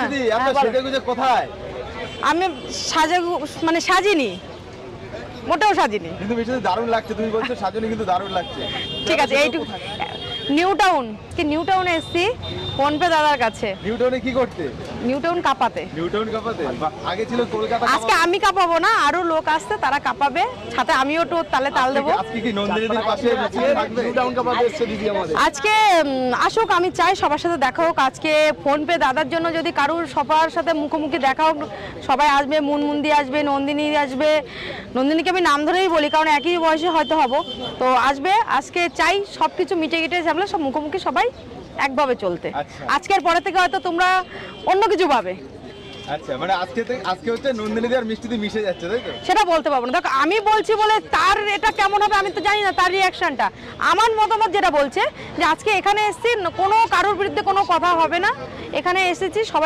হ্যাঁ, আপনার বলো। কোথায়? আমি সাজা মানে সাজিনি মোটেও সাজিনি। কিন্তু বিষয়টা দারুণ লাগছে তুমি বলছো সাজনি কিন্তু দারুণ লাগছে। ঠিক আছে এইটুকু নিউ টাউন কি নিউ টাউনে এসছি। ফোনপে দাদার কাছে। নিউটনে কি করতে? নিউ টাউন কাপাতে। নিউটন কাপাতে? আগে ছিল কলকাতা আজকে আমি কাঁপাবো না আরও লোক আসছে তারা কাঁপাবে। সাথে আমিও একটু তালে তাল দেবো। আজকে কি নন্দিনীদের পাশে নিউটাউন কাপাতে এসছে দিদি আমাদের। আজকে আসুক আমি চাই সবার সাথে দেখা হোক। আজকে ফোন পে দাদার জন্য যদি কারুর সবার সাথে মুখোমুখি দেখা হোক সবাই আসবে মুনমুন্দি আসবে নন্দিনী আসবে। নন্দিনীকে আমি নাম ধরেই বলি কারণ একই বয়সে হয়তো হব। তো আসবে আজকে চাই সব কিছু মিটে গিটে ঝামেলা সব মুখোমুখি সবাই একভাবে চলতে। আচ্ছা। আজকের পরে থেকে হয়তো তোমরা অন্য কিছু পাবে। আচ্ছা মানে আজকে আজকে হচ্ছে নন্দিনীদের আর মিষ্টিতে মিশে যাচ্ছে তাই তো? সেটা বলতে পারব না। দেখো আমি বলছি বলে তার এটা কেমন হবে আমি তো জানি না তার রিয়াকশনটা আমার মতামত যেটা বলছে যে আজকে এখানে এসেছি কোনো কারোর বিরুদ্ধে কোনো কথা হবে না। এখানে এসেছি সবাই